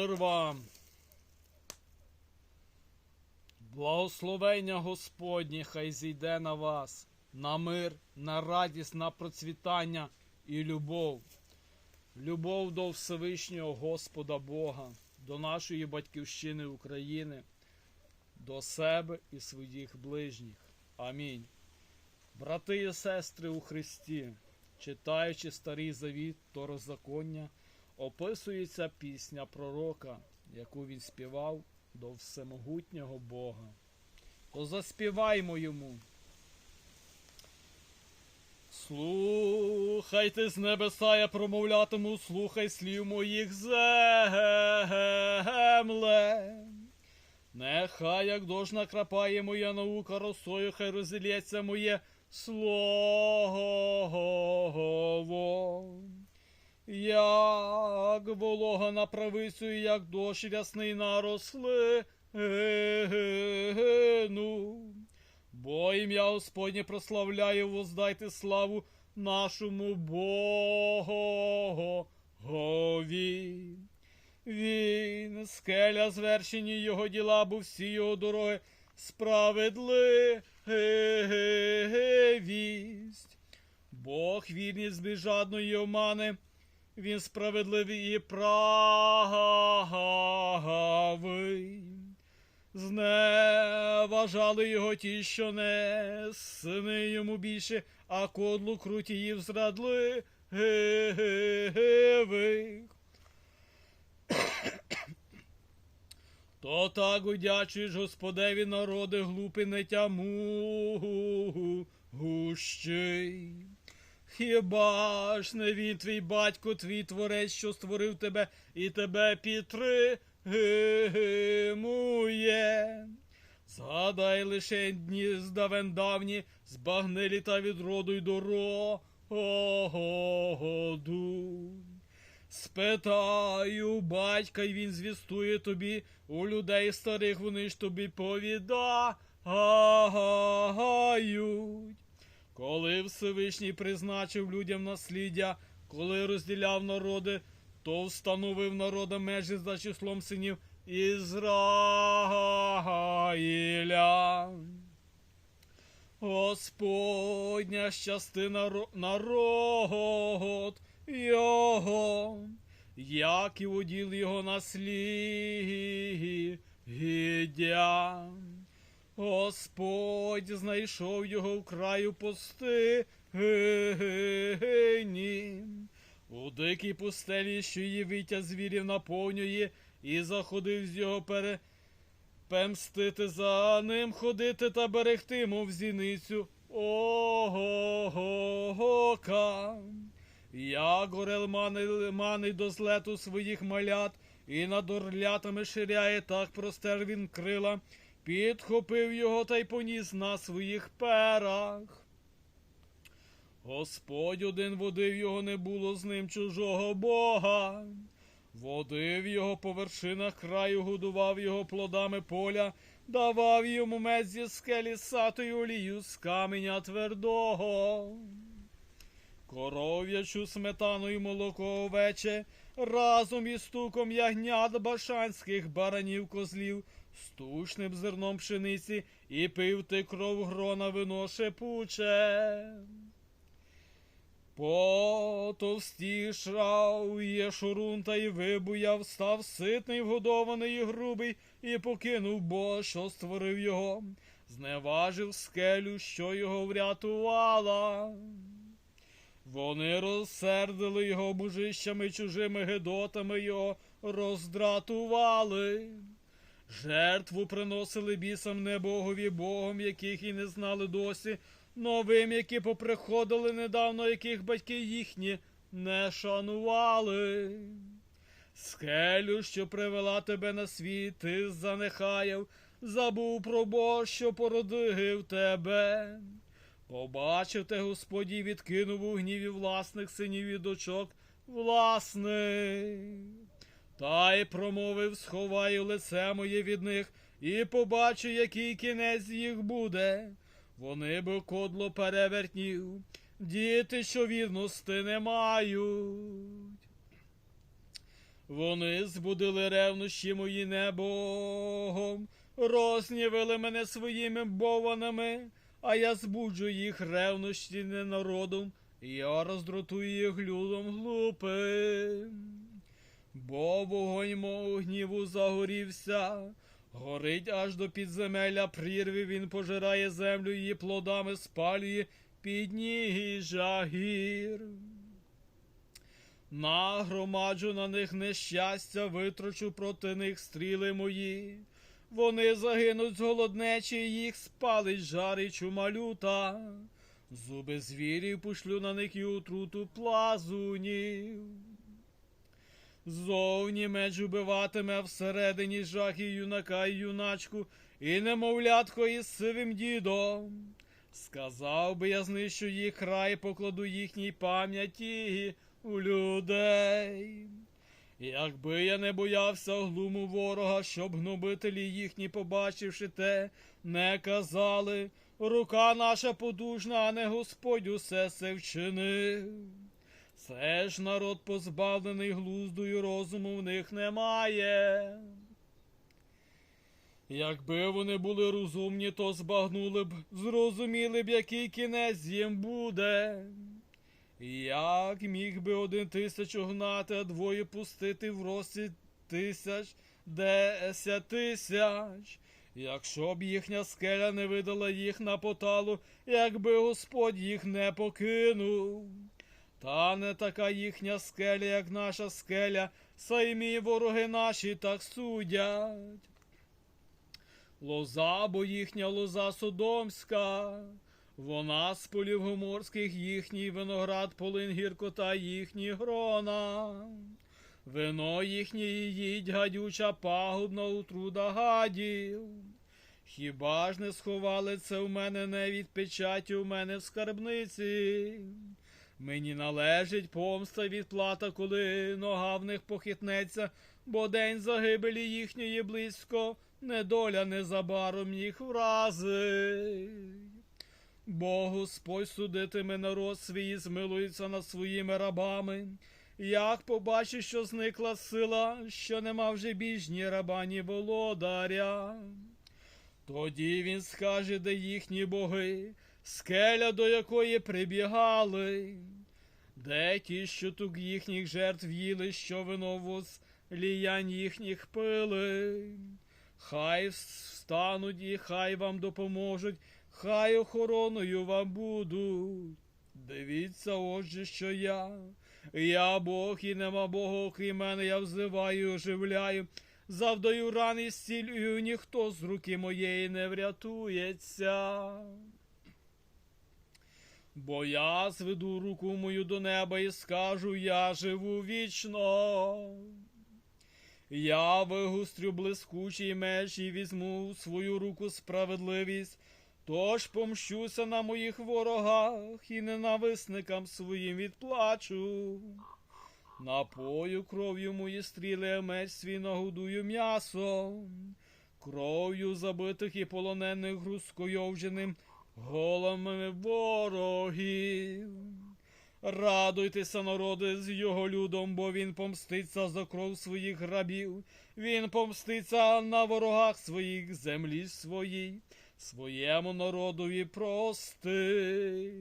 Мир вам. Благословення Господнє хай зійде на вас, на мир, на радість, на процвітання і любов. Любов до Всевишнього Господа Бога, до нашої батьківщини України, до себе і своїх ближніх. Амінь. Брати і сестри у Христі, читаючи старий завіт Торозаконня, описується пісня пророка, яку він співав до всемогутнього Бога. То заспіваймо йому. Слухайте з небеса, я промовлятиму, слухай слів моїх земле. Нехай як дощ накрапає моя наука росою, хай розілється моє слово. Як волога на правицю, як дощ рясний на рослину. Бо ім'я Господнє прославляє, воздайте славу нашому Богові. Він, скеля звершені його діла, бо всі його дороги справедливість. Бог вірність збіжадної омани, він справедливий і правий. Зневажали його ті, що не сини йому більше, а кодлу крутіїв зрадливих. То так удячуєш Господеві народи глупи не тяму гущий. Хіба ж не він твій батько, твій творець, що створив тебе і тебе підтримує? Згадай лише дні здавен давні, збагнилі та від роду й до. Спитаю батька, й він звістує тобі, у людей старих вони ж тобі повідають. Коли Всевишній призначив людям насліддя, коли розділяв народи, то встановив народа межі за числом синів Ізраїля. Господня щастина ро- народ його, як і уділ його насліддя. Господь знайшов його в краю пустині, у дикій пустелі, що її виття звірів наповнює, і заходив з його пере... пемстити за ним, ходити та берегти, мов зіницю. Ока. Як горел мани, мани до злету своїх малят, і над орлятами ширяє, так простер він крила, підхопив його та й поніс на своїх перах. Господь один водив його, не було з ним чужого Бога. Водив його по вершинах краю, годував його плодами поля, давав йому мець зі скелі сатою олію з каменя твердого. Коров'ячу сметану і молоко овече, разом із стуком ягнят башанських баранів козлів, стучним зерном пшениці і пив ти кров грона вино шепуче. Потовстішав Єшурун та й вибуяв, став ситний, вгодований і грубий, і покинув Бога, що створив його, зневажив скелю, що його врятувала. Вони розсердили його божищами, чужими гедотами його роздратували. Жертву приносили бісам небогові Богом, яких і не знали досі, новим, які поприходили недавно, яких батьки їхні не шанували. Скелю, що привела тебе на світ, ти занехаяв, забув про Бога, що породив тебе. Побачив те Господь відкинув у гніві власних синів і дочок власних. Та й промовив, сховаю лице моє від них, і побачу, який кінець їх буде. Вони би кодло перевертнів, діти, що вірності не мають. Вони збудили ревнощі мої небогом, рознівили мене своїми бованами, а я збуджу їх ревнощі не народом, я роздратую їх людом глупим. Бо вогонь мого гніву загорівся, горить аж до підземелля прірви, він пожирає землю її плодами, спалює підніжжя гір. Нагромаджу на них нещастя, витрачу проти них стріли мої. Вони загинуть з голоднечі, їх спалить жар і чума люта. Зуби звірів пошлю на них і отруту плазунів. Зовні меч убиватиме всередині жах і юнака і юначку, і немовлятко із сивим дідом. Сказав би я знищу їх край, покладу їхній пам'яті у людей. Якби я не боявся глуму ворога, щоб гнобителі їхні, побачивши те, не казали, рука наша подужна, а не Господь усе це вчинив. Це ж народ позбавлений глузду і розуму в них немає. Якби вони були розумні, то збагнули б, зрозуміли б, який кінець їм буде. Як міг би один тисячу гнати, а двоє пустити в розсід тисяч, десять тисяч. Якщо б їхня скеля не видала їх на поталу, якби Господь їх не покинув. Та не така їхня скеля, як наша скеля, самі вороги наші так судять. Лоза, бо їхня лоза содомська, вона з полів гоморських їхній виноград, полин гіркота їхні грона. Вино їхнє їдь гадюча пагубна утруда гадів. Хіба ж не сховали це в мене не від печаті у мене в скарбниці? Мені належить помста відплата, коли нога в них похитнеться, бо день загибелі їхньої близько, недоля незабаром їх вразить. Бо Господь судитиме народ свій, і змилується над своїми рабами. Як побачить, що зникла сила, що нема вже більш ні раба, ні володаря. Тоді він скаже, де їхні боги, скеля, до якої прибігали, де ті, що тук їхніх жертв їли, що вино ліянь їхніх пили. Хай встануть і хай вам допоможуть, хай охороною вам будуть. Дивіться, отже, що я. Я Бог і нема Бога, окрім мене, я взиваю, оживляю, завдаю ран і зцілюю, ніхто з руки моєї не врятується. Бо я зведу руку мою до неба і скажу, я живу вічно. Я вигустрю блискучий меч і візьму в свою руку справедливість, тож помщуся на моїх ворогах і ненависникам своїм відплачу. Напою кров'ю мої стріли, меч свій нагодую м'ясом, кров'ю забитих і полонених грузкойовженим голами ворогів. Радуйтеся, народи, з його людом, бо він помститься за кров своїх рабів, він помститься на ворогах своїх землі своїй, своєму народові простить.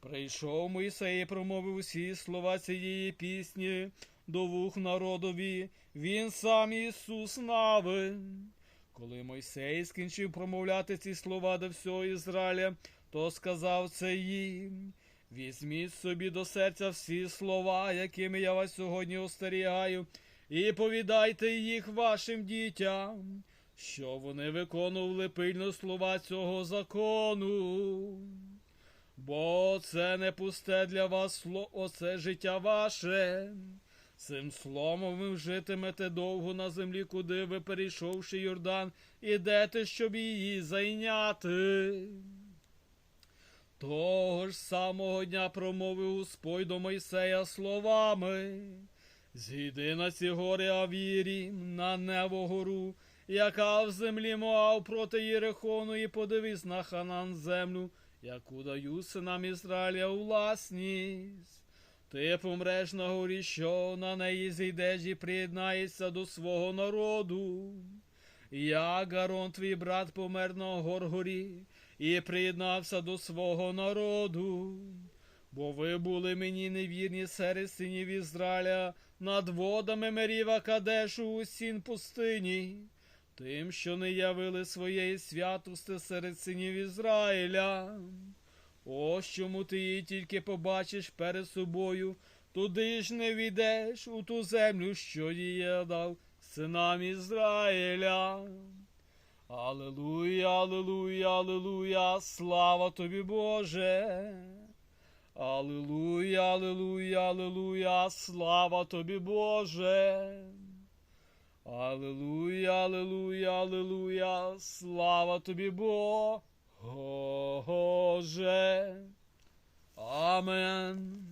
Прийшов Мойсей і промовив усі слова цієї пісні до вух народові, він сам Ісус Навин. Коли Мойсей скінчив промовляти ці слова до всього Ізраїля, то сказав це їм. Візьміть собі до серця всі слова, якими я вас сьогодні остерігаю, і повідайте їх вашим дітям, що вони виконували пильно слова цього закону. Бо це не пусте для вас слово, це життя ваше. Цим словом ви житимете довго на землі, куди ви, перейшовши Йордан, ідете, щоб її зайняти. Того ж самого дня промовив Господь до Мойсея словами. Зійди на ці гори Авірі, на небо гору, яка в землі Моав проти Єрихону, і подивись на Ханан землю, яку даю синам Ізраїля у власність. Ти помреш на горі, що на неї зійдеш і приєднаєшся до свого народу. Як Гарон, твій брат, помер на Горгорі і приєднався до свого народу. Бо ви були мені невірні серед синів Ізраїля над водами Меріва Кадешу у сін пустині, тим, що не явили своєї святости серед синів Ізраїля. Ось чому ти її тільки побачиш перед собою, туди ж не війдеш у ту землю, що її дав синам Ізраїля. Аллилуйя, аллилуйя, аллилуйя, слава тобі, Боже. Аллилуйя, аллилуйя, аллилуйя, слава тобі, Боже. Аллилуйя, аллилуйя, аллилуйя, слава тобі, Боже. Амен.